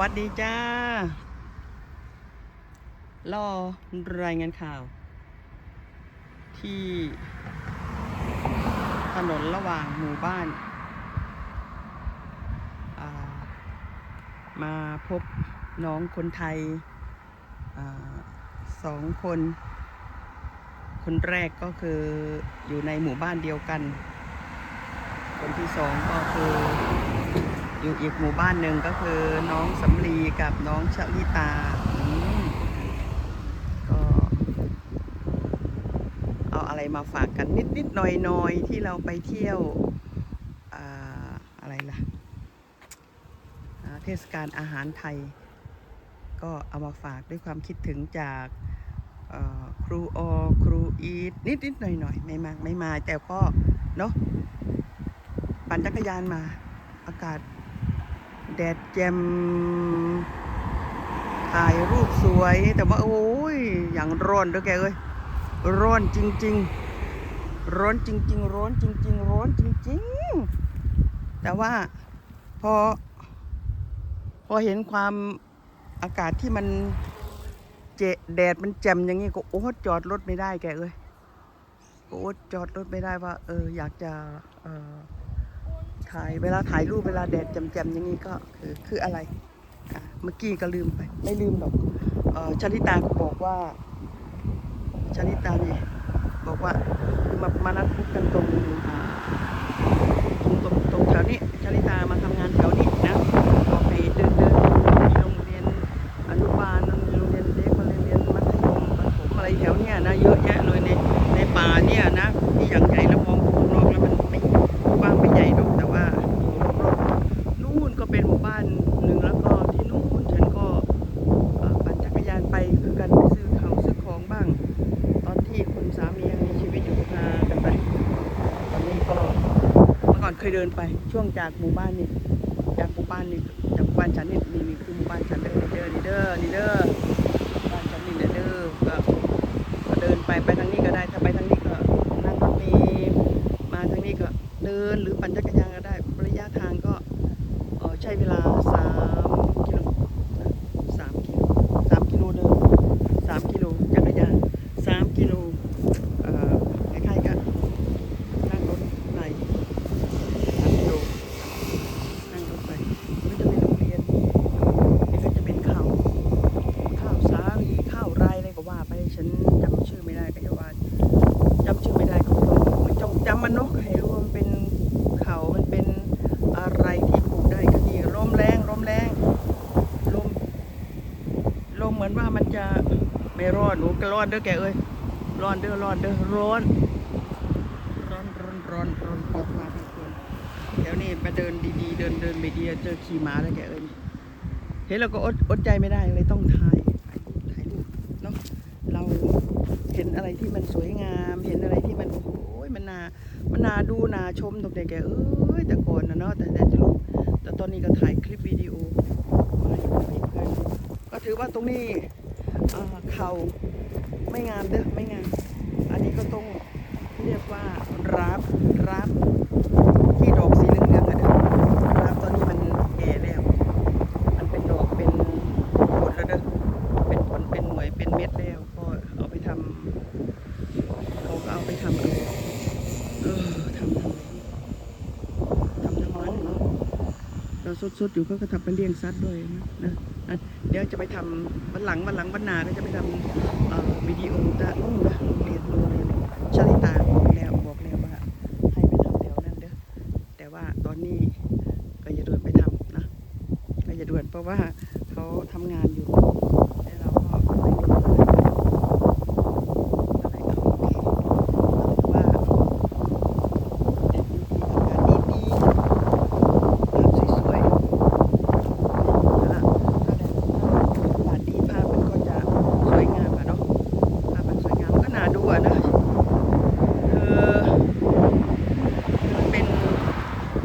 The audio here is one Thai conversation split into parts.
วัสดีจ้า รอรายงานข่าว ที่ ถนนระหว่างหมู่บ้านามาพบน้องคนไทยอสองคน คนแรกก็คืออยู่ในหมู่บ้านเดียวกัน คนที่สองก็คือ อยู่อีกหมู่บ้านหนึ่งก็คือน้องสำลีกับน้องชลิตาก็เอาอะไรมาฝากกันนิดนิดหน่อยหน่อยที่เราไปเที่ยวอ่าอะไรล่ะเทศกาลอาหารไทย ก็เอามาฝากด้วยความคิดถึงจากครูอครูอีทนิดนิดหน่อยหน่อยไม่มากไม่มาแต่ก็เนาะปั่นจักรยานมาอากาศ แดดแจ่มถ่ายรูปสวยแต่ว่าโอ้ยอย่างร้อนด้วยแกเอ้ยร้อนจริง ๆ ร้อนจริง ๆ ร้อนจริง ๆ ร้อนจริง ๆ แต่ว่าพอ พอเห็นความอากาศที่มันเจแดดมันแจ่มอย่างนี้ก็โอ้จอดรถไม่ได้แกเอ้ยโอ้จอดรถไม่ได้ว่า เออ อยากจะเออ ถ่าย เวลาถ่ายรูปเวลาแดดแจ่มๆอย่างนี้ก็คือคืออะไรอะเมื่อกี้ก็ลืมไป ไม่ลืมหรอกเออชลิตาก็บอกว่าชลิตานี่บอกว่ามามานัดพบกันตรงตรงตรงตรงแถวนี้ชลิตามาทำงานแถวนี้นะก็ไปเดินเดินที่โรงเรียนอนุบาลโรงเรียนเด็กโรงเรียนมัธยมประถมอะไรแถวเนี้ยนะเยอะแยะเลยในในป่าเนี่ยนะที่อย่างใหญ่แล้วมองข้างนอกแล้วมันไม่กว้างไม่ใหญ่หรอกแต่ว่าอยู่รอบๆนู่นก็เป็นหมู่บ้านหนึ่งแล้วก็ที่นู่นฉันก็เอ่อปั่นจักรยานไปคือกันไปซื้อเขาวซื้อของบ้าง ตอนที่คุณสามียังมีชีวิตอยู่พากันไป ตอนนี้ก็ เดินไปช่วงจากหมู่บ้านนี่จากหมู่บ้านนี่จากหมู่บ้านฉันนี่นี่นี่คือหมู่บ้านฉันเด้อนี่เด้อนี่เด้อนี่เด้อหมู่บ้านฉันนี่เด้อก็ก็เดินไปไปทางนี้ก็ได้ถ้าไปทางนี้ก็นั่งรถเมล์มาทางนี้ก็เดินหรือปั่นจักรยานก็ได้ระยะทางก็เอ่อใช้เวลาสามกิโลนะสามกิโลสามกิโลเดินสามกิโลจักรยานสามกิโลเอ่อคล้ายๆกันนั่งรถไปสามกิโลนั่งรถไปก็จะเป็นโรงเรียนนี่ก็จะเป็นเขาข้าวสาลีข้าวไรอะไรก็ว่าไปฉันจำชื่อไม่ได้ก็อย่าว่า จำชื่อไม่ได้ก็ไม่ต้องจำมันเนาะให้รู้ว่ามันเป็นเขามันเป็นอะไรที่ปลูกได้ก็ดีลมแรงลมแรงลมลมเหมือนว่ามันจะไม่ ร้อนเด้อแกเอ้ยร้อนเด้อร้อนเด้อร้อนร้อนร้อนร้อนร้อนปวดมาทั้งคนเดี๋ยวนี้มาเดินดีๆ เดินเดินไม่ดีเจอขี่ม้าแล้วแกเอ้ยเห็นเราก็อดอดใจไม่ได้เลยต้องถ่ายถ่ายรูปเนาะเราเห็นอะไรที่มันสวยงาม เห็นอะไรที่มันโอ้ยมันนามันนาดูนาชมตกแต่แกเอ้ยแต่ก่อนนะเนาะแต่แต่จะรู้แต่ตอนนี้ก็ถ่ายคลิปวิดีโอก็ถือว่าตรงนี้ เอ่อเขาไม่งามเด้อไม่งาม อันนี้ก็ต้องเรียกว่ารับรับที่ดอกสีเหลืองๆอะเด้อรับตอนนี้มันแก่แล้ว มันเป็นดอกเป็นผลแล้วเด้อเป็นผลเป็นหน่วยเป็นเม็ดแล้วก็เอาไปทำเขาก็เอาไปทำอะไรเออทำทำทำน้ำมันเนาะเราสดๆอยู่ก็ก็ทำเป็นเลี้ยงสัตว์ด้วยนะนะอะเดี๋ยวจะไปทำวันหลังวันหลังวันนาก็จะไปทำวิดีโอจะนู่นนะโรงเรียนโรงเรียนชาลิตาบอกแล้วบอกแล้วว่าให้ไปทำแถวนั้นเด้อแต่ว่าตอนนี้ก็อย่าด่วนไปทำนะก็อย่าด่วนเพราะว่าเขาทำงานอยู่ แล้วเราก็ไม่ได้มาก็เลยเอาโอเคก็ถือว่าแดดดีๆอากาศดีๆภาพสวยๆนะถ้าแดดอากาศดีภาพมันก็จะสวยงามอะเนาะภาพมันสวยงามก็น่าดูอะนะคือมันเป็น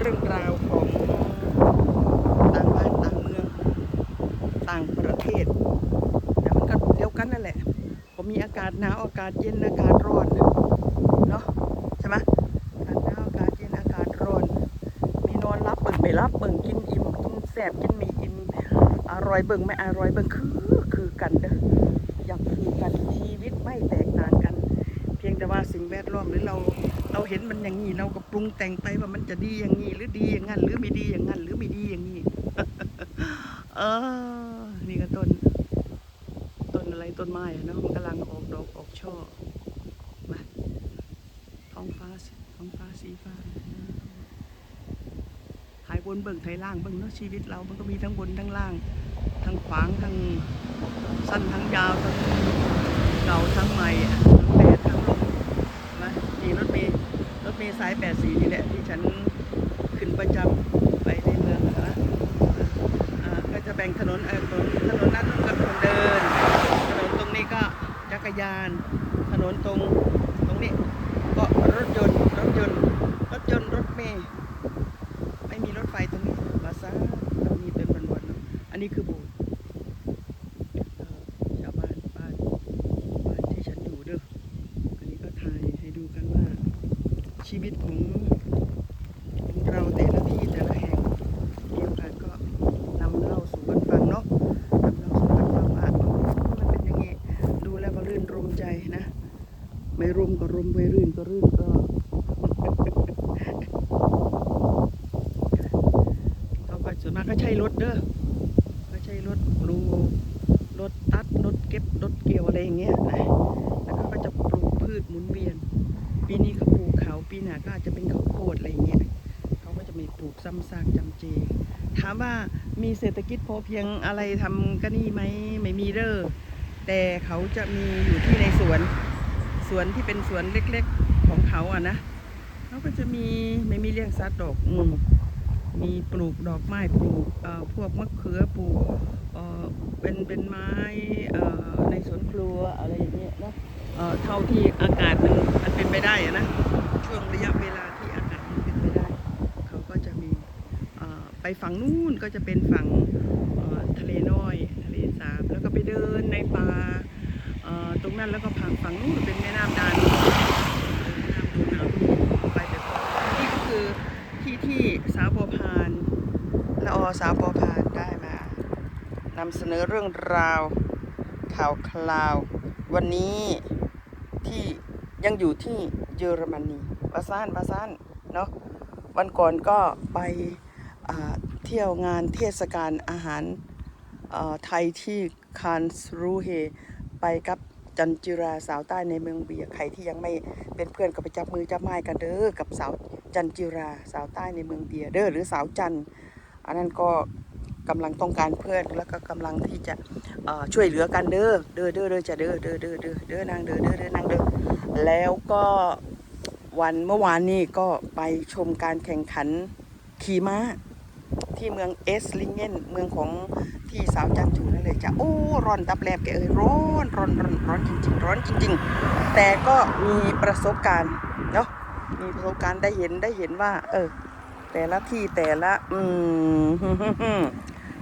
เรื่องราวของต่างบ้านต่างเมือง ต่างประเทศ แต่มันก็เดียวกั นนั่นแหละผมมีอากาศหนาวอากาศเย็นอากาศร้อนเนาะใช่ไหมอากาศหนาวอากาศเย็นอากาศร้อน มีนอนรับเบิ่งไม่รับเบิ่งกินอิ่มกินแสบกินไม่อิ่มอ่าอร่อยเบิ่งไม่อร่อยเบิ่งคือคือกันเด้ออยากคือกันชีวิตไม่แตกต่างกัน เพียงแต่ว่าสิ่งแวดล้อมหรือเราเราเห็นมันอย่างนี้เราก็ปรุงแต่งไปว่ามันจะดีอย่างนี้หรือดีอย่างนั้นหรือไม่ดีอย่างนั้นหรือไม่ดีอย่างนี้เออนี่ก็ต้น ต้นไม้เนาะมันกำลังออกดอกออกช่อมาท้องฟ้าสิท้องฟ้าสีฟ้าถ่ายบนเบิ่งถ่ายล่างเบิ่งเนาะชีวิตเรา มันก็มีทั้งบนทั้งล่าง ทั้งขวางทั้งสั้นทั้งยาวทั้งเก่าทั้งใหม่ทั้งแดดทั้งลมมานี่รถเมล์รถเมล์สายแปดสีนี่แหละที่ฉันขึ้นประจำไปในเมืองนะอ่าก็จะแบ่งถนนเออถนนถนนนั้นก็คนเดิน กรยาน ถนนตรงตรงนี้ก็รถยนต์รถยนต์รถยนต์รถเมล์ไม่มีรถไฟตรงนี้บาซ่าตรงนี้เป็นบนๆเนอะอันนี้คือโบสถ์เอ่อชาวบ้านบ้านบ้านที่ฉันอยู่เด้ออันนี้ก็ถ่ายให้ดูกันว่า ชีวิตของของเราแต่ละที่แต่ละแห่ง มีโอกาสก็นำเล่าสู่กันฟังเนาะนำเล่าสู่กันฟังว่าอ๋อมันเป็นอย่างงี้ ดูแล้วก็รื่นรมใจนะ ไม่ รมก็รมไม่รื่นก็รื่นก็เขาก็ส่วนมากก็ใช้รถเด้อก็ใช้รถรูรถตัดรถเก็บรถเกี่ยวอะไรอย่างเงี้ยนะแล้วก็ก็จะปลูกพืชหมุนเวียน ปีนี้ก็ปลูกเขาปีหน้าก็อาจจะเป็นข้าวโพดอะไรอย่างเงี้ยเขาก็จะม่ปลูกซ้ำซากจำเจ ถามว่ามีเศรษฐกิจพอเพียงอะไรทำก็นี่ไหมไม่มีเด้อแต่เขาจะมีอยู่ที่ในสวน สวนที่เป็นสวนเล็กๆของเขาอะนะเขาก็จะมีไม่มีเลี้ยงสัตว์ดอกอืมมีปลูกดอกไม้ปลูกเอ่อพวกมะเขือปลูกเอ่อเป็นเป็นไม้เอ่อในสวนครัวอะไรอย่างเงี้ยเนาะเอ่อเท่าที่อากาศมันมันเป็นไปได้อะนะช่วงระยะเวลาที่อากาศมันเป็นไปได้เขาก็จะมีเอ่อไปฝั่งนู้นก็จะเป็นฝั่งเอ่อทะเลน้อย ทะเลสาบแล้วก็ไปเดินในป่าเอ่อตรง นั้นแล้วก็ผ่านฝั่งนู้นเป็นแม่น้ำดานแม่น้ำดูน้ำไปแบบนี่ก็คือที่ที่สาวบัวพานละอสาวบัวพานได้มานำเสนอเรื่องราวข่าวคราว วันนี้ที่ยังอยู่ที่เยอรมนีบาซานบาซานเนาะวันก่อนก็ไปเที่ยวงานเทศกาลอาหารไทยที่คานสรูเฮไปกับ จันจิราสาวใต้ในเมืองเบียใครที่ยังไม่เป็นเพื่อนก็ไปจับมือจับไม้กันเด้อกับสาวจันจิราสาวใต้ในเมืองเบียเด้อหรือสาวจันอันนั้นก็กำลังต้องการเพื่อนแล้วก็กำลังที่จะช่วยเหลือกันเด้อเด้อเด้อเด้อจะเด้อเด้อเด้อเด้อเด้อนางเด้อเด้อเด้อนางเด้อแล้วก็วันเมื่อวานนี้ก็ไปชมการแข่งขันขี่ม้าที่เมืองเอสลิงเกนเมืองของ ที่สาวจันจูนั่นเลยจ้ะโอ้ร้อนตับแลบแกเอ้ยร้อนร้อนร้อนร้อนจริงๆ ร้อนจริง ๆ แต่ก็มีประสบการณ์เนาะมีประสบการณ์ได้เห็นได้เห็นว่า เออ แต่ละที่แต่ละ อืม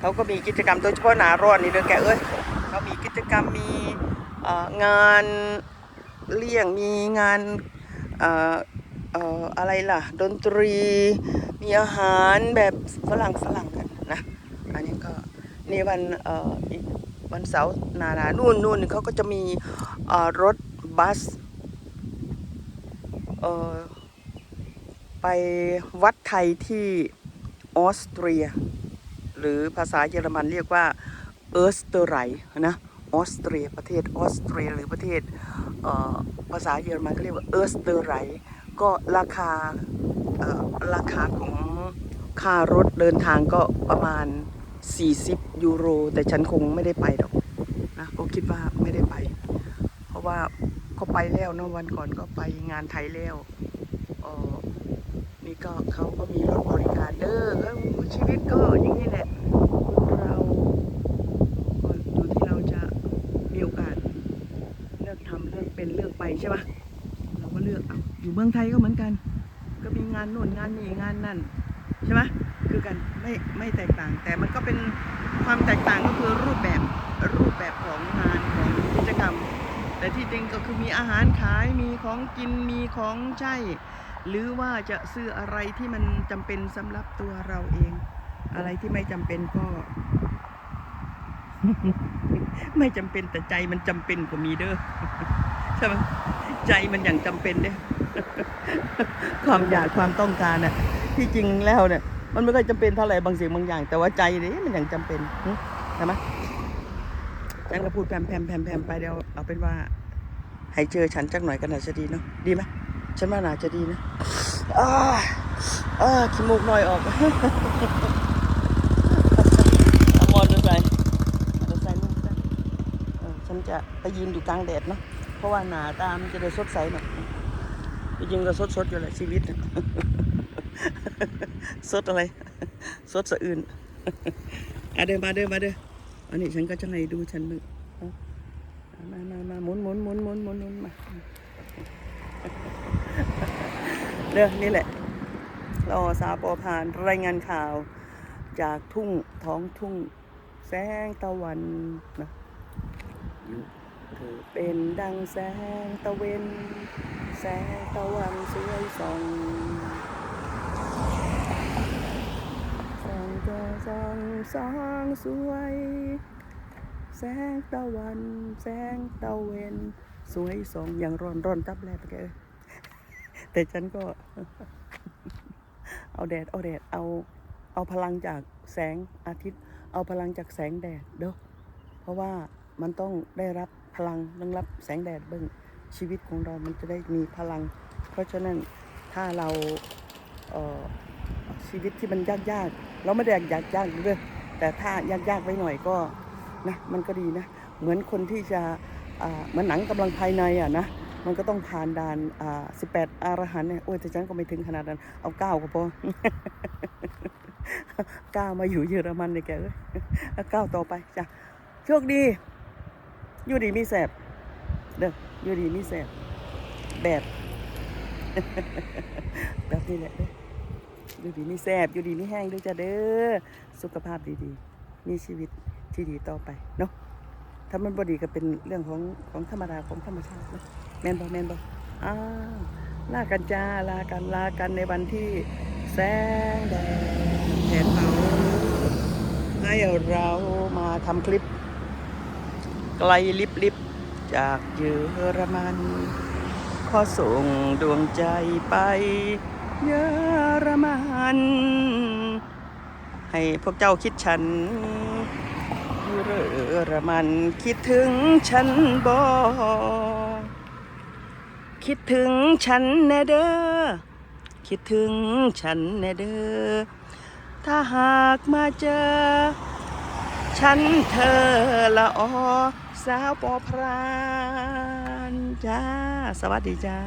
เขาก็มีกิจกรรมโดยเฉพาะหนาร้อนนี่เด้อแกเอ้ยเขามีกิจกรรมมีงานเลี้ยงมีงานอ่อเอ่ออะไรล่ะ ดนตรี มีอาหารแบบฝรั่งฝรั่ง นี่วันเอ่ออีกวันเสาร์นานานู่นนู่นเขาก็จะมีเอ่อรถบัสเอ่อไปวัดไทยที่ออสเตรีย หรือภาษาเยอรมันเรียกว่าเออสเตอร์ไรนะออสเตรียประเทศออสเตรียหรือประเทศเอ่อภาษาเยอรมันก็เรียกว่าเออสเตอร์ไรก็ราคาเอ่อราคาของค่ารถเดินทางก็ประมาณ 40 ยูโร แต่ฉันคงไม่ได้ไปหรอกนะก็คิดว่าไม่ได้ไป เพราะว่าก็ไปแล้วเนอะวันก่อนก็ไปงานไทยแล้วอ่อนี่ก็เขาก็มีรถบริการเด้อชีวิตก็อย่างนี้แหละเราก็อยู่ที่เราจะมีโอกาสเลือกทำเลือกเป็นเลือกไปใช่ปะเราก็เลือกเอาอยู่เมืองไทยก็เหมือนกัน ก็มีงานโน่นงานนี่งานนั่นใช่ไหมคือกันไม่ไม่แตกต่างแต่มันก็เป็น ความแตกต่างก็คือรูปแบบรูปแบบของงานของกิจกรรม แต่ที่จริงก็คือมีอาหารขายมีของกินมีของใช้ หรือว่าจะซื้ออะไรที่มันจำเป็นสำหรับตัวเราเอง อะไรที่ไม่จำเป็นก็ ไม่จำเป็นแต่ใจมันจำเป็นกว่ามีเด้อใช่ไหมใจมันอย่างจำเป็นเด้ความอยากความต้องการน่ะที่จริงแล้วเนี่ย มันไม่ค่อยจำเป็นเท่าไหร่บางสิ่งบางอย่าง แต่ว่าใจเนี่ยมันอย่างจำเป็นหึใช่ไหมฉันก็พูดแพมแพมแพมแพมไปเดี๋ยวเอาเป็นว่าให้เจอฉันจักหน่อยก็น่าจะดีเนาะดีไหมฉันว่าน่าจะดีนะอ้าอ้าขี้มูกหน่อยออกเอามอเตอร์ไซค์มอเตอร์ไซค์นู่นก็ได้เออฉันจะไปยืนอยู่กลางแดดเนาะเพราะว่าหนาตามนจะได้สดใสหน่อยจริงๆก็สดสดๆอยู่แหละชีวิตน่ะ สดอะไร สดสะอื่นอะเดินมาเดินมาเดินอันนี้ฉันก็จะให้ดูฉันมึงมามามาหมุนหมุนหมุนหมุนหมุนหมุนมาเด้อนี่แหละรอสาปอผ่านรายงานข่าว จากทุ่งท้องทุ่ง แสงตะวันนะเธอเป็นดังแสงตะเวน แสงตะวันสวยส่อง แสงตะ ส่องสองสวย แสงตะวัน แสงตะเวน สวยสองอย่างร้อนร้อนตับแลบแกเอ้ยแต่ฉันก็ เอาแดด เอาแดด เอา เอาพลังจากแสงอาทิตย์ เอาพลังจากแสงแดดเด้อเพราะว่ามันต้องได้รับพลังต้องรับแสงแดดเบิ่งชีวิตของเรามันจะได้มีพลัง เพราะฉะนั้นถ้าเราเออชีวิตที่มันยากๆ เราไม่ได้อยากยากยากๆเลยแต่ถ้ายากยากๆไว้หน่อยก็นะมันก็ดีนะ เหมือนคนที่จะเหมือนหนังกำลังภายในอะนะมันก็ต้องผ่านด่านอ่าสิบแปดอรหันเนี่ยโอ้ยแต่ฉันก็ไม่ถึงขนาดนั้น เอาเก้าก็พอเก้ามาอยู่เยอรมันเลยแกเอ้ยแล้วก้าวต่อไปจ้ะโชคดี อยู่ดีมีแสบ เด้ออยู่ดีมีแสบแบบ แบบนี้แหละเด้อ อยู่ดีมีแสบอยู่ดีมีแห้งด้วยจ้ะเด้อสุขภาพดีๆ มีชีวิตที่ดีต่อไปเนาะถ้ามันบดีก็เป็นเรื่องของของธรรมดาของธรรมชาตินะแมนบอแมนบออ้าวลากันจ้าลากันลากันในวันที่แสงแดดแผดเผาให้เรามาทำคลิป ไกลลิบลิบจากเยอรมัน ขอส่งดวงใจไป เยอรมัน ให้พวกเจ้าคิดฉันเยอรมันคิดถึงฉันบ่คิดถึงฉันแน่เด้อคิดถึงฉันแน่เด้อถ้าหากมาเจอ ฉันเธอละออสาวปอพรานจ้าสวัสดีจ้า